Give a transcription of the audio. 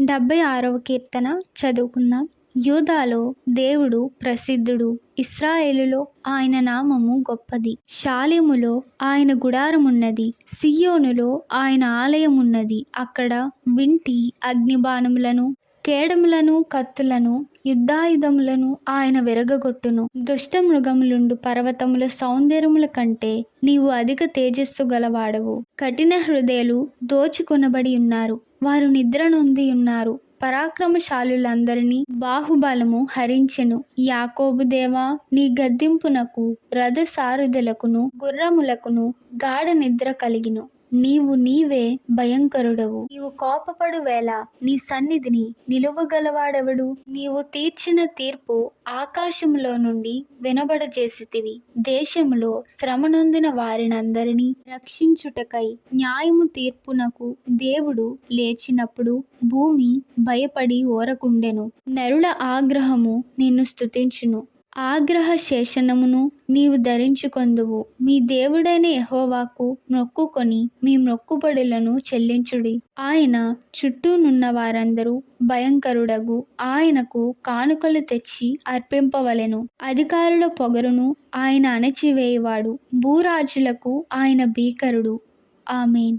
డెబ్బై ఆరవ కీర్తన చదువుకుందాం. యూదాలో దేవుడు ప్రసిద్ధుడు. ఇస్రాయేలులో ఆయన నామము గొప్పది. షాలేములో ఆయన గుడారమున్నది. సియోనులో ఆయన ఆలయమున్నది. అక్కడ వింటి అగ్నిబాణములను కేడములను కత్తులను యుద్ధాయుధములను ఆయన విరగగొట్టును. దుష్ట మృగములుండు పర్వతముల సౌందర్యముల కంటే నీవు అధిక తేజస్సు గలవాడవు. కఠిన హృదయలు దోచుకొనబడి ఉన్నారు. వారు నిద్ర నొంది ఉన్నారు. పరాక్రమశాలులందరినీ బాహుబలము హరించెను. యాకోబు దేవా నీ గద్దింపునకు రథసారుధులకును గుర్రములకును గాఢ నిద్ర కలిగిను. నీవు నీవే భయంకరుడవు. నీవు కోపపడు వేళ నీ సన్నిధిని నిలువగలవాడెవడు? నీవు తీర్చిన తీర్పు ఆకాశంలో నుండి వినబడజేసితివి. దేశంలో శ్రమనొందిన వారినందరినీ రక్షించుటకై న్యాయము తీర్పునకు దేవుడు లేచినప్పుడు భూమి భయపడి ఓరకుండెను. నరుల ఆగ్రహము నిన్ను స్తుతించును. ఆగ్రహ శేషనమును నీవు ధరించుకొందువు. మీ దేవుడైన యహోవాకు మొక్కుకొని మీ మొక్కుబడులను చెల్లించుడి. ఆయన చుట్టూనున్న వారందరూ భయంకరుడగు. ఆయనకు కానుకలు తెచ్చి అర్పింపవలెను. అధికారుల పొగరును ఆయన అణచివేయవాడు. భూరాజులకు ఆయన భీకరుడు. ఆమెన్.